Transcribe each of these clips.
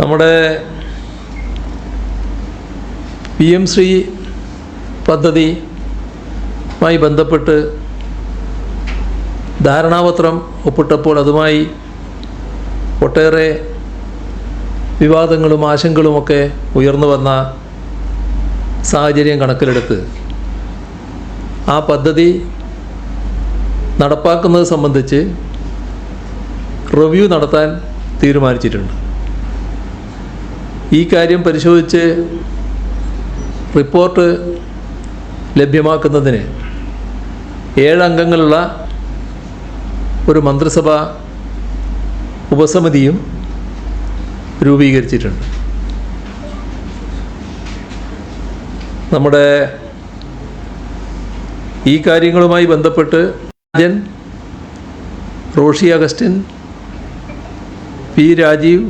നമ്മുടെ P M Shri പദ്ധതിയുമായി ബന്ധപ്പെട്ട് ധാരണാപത്രം ഒപ്പിട്ടപ്പോൾ അതുമായി ഒട്ടേറെ വിവാദങ്ങളും ആശങ്കകളുമൊക്കെ ഉയർന്നു വന്ന സാഹചര്യം കണക്കിലെടുത്ത് ആ പദ്ധതി നടപ്പാക്കുന്നത് സംബന്ധിച്ച് റിവ്യൂ നടത്താൻ തീരുമാനിച്ചിട്ടുണ്ട്. ഈ കാര്യം പരിശോധിച്ച് റിപ്പോർട്ട് ലഭ്യമാക്കുന്നതിന് ഏഴംഗങ്ങളുള്ള ഒരു മന്ത്രിസഭ ഉപസമിതിയും രൂപീകരിച്ചിട്ടുണ്ട്. നമ്മുടെ ഈ കാര്യങ്ങളുമായി ബന്ധപ്പെട്ട് രാജൻ റോഷി അഗസ്റ്റിൻ പി രാജീവ്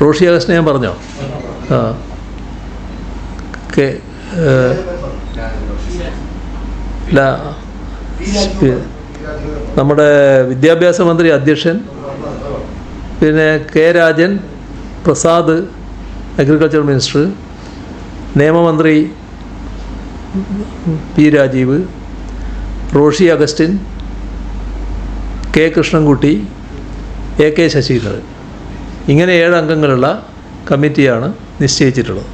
റോഷി അഗസ്റ്റിനെ ഞാൻ പറഞ്ഞോ? ആ. കെ നമ്മുടെ വിദ്യാഭ്യാസ മന്ത്രി അധ്യക്ഷൻ പിന്നെ K Rajan Prasad agriculture minister നിയമമന്ത്രി P Rajeev Roshi Augustine K Krishnankutty A K Saseendran. ഇങ്ങനെ ഏഴ് അംഗങ്ങളുള്ള കമ്മിറ്റിയാണ് നിശ്ചയിച്ചിട്ടുള്ളത്.